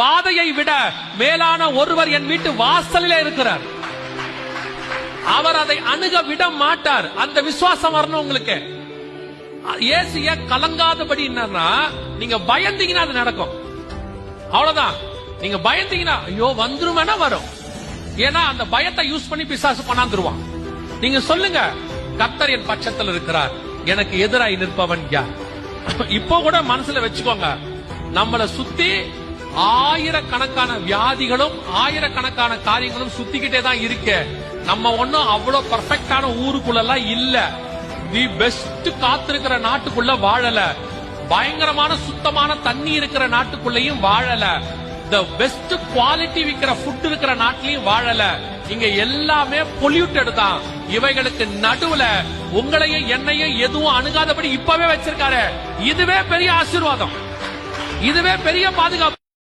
வாதையை விட மேலான ஒருவர் என் வீட்டு வாசலிலே இருக்கிறார். அவர் அதை அணுக விட மாட்டார். அந்த விசுவாசம் வரணும் உங்களுக்கு. ஏசிய ஏன் கலங்காதபடி என்னன்னா நீங்க பயந்தீங்கன்னா அது நடக்கும். அவ்வளவுதான். நீங்க பயந்தீங்கன்னா ஐயோ வந்துருமேனா வரும். ஏன்னா அந்த பயத்தை யூஸ் பண்ணி பிசாசு பண்ணாந்துருவான் நீங்க சொல்லுங்க கத்தர் என் பட்சத்தில் இருக்கிறார். எனக்கு எதிராய் நிற்பவன் யார்? இப்போ கூட மனசுல வச்சுக்கோங்க. நம்மளை சுத்தி ஆயிரக்கணக்கான வியாதிகளும் ஆயிரக்கணக்கான காரியங்களும் சுத்திக்கிட்டே தான் இருக்கு. நம்ம ஒண்ணும் அவ்வளவு பர்ஃபெக்டான ஊருக்குள்ள எல்லாம் இல்ல. தி பெஸ்ட் காத்திருக்கிற நாட்டுக்குள்ள வாழல. பயங்கரமான சுத்தமான தண்ணி இருக்கிற நாட்டுக்குள்ளயும் வாழல. த பெஸ்ட் குவாலிட்டி விக்கிற ஃபுட் இருக்கிற நாட்டிலையும் வாழல. இங்க எல்லாமே பொல்யூட்டட் தான். இவைகளுக்கு நடுவுல உங்களையும் என்னையும் எதுவும் அணுகாதபடி இப்பவே வச்சிருக்காரு. இதுவே பெரிய ஆசீர்வாதம். இதுவே பெரிய பாதுகாப்பு.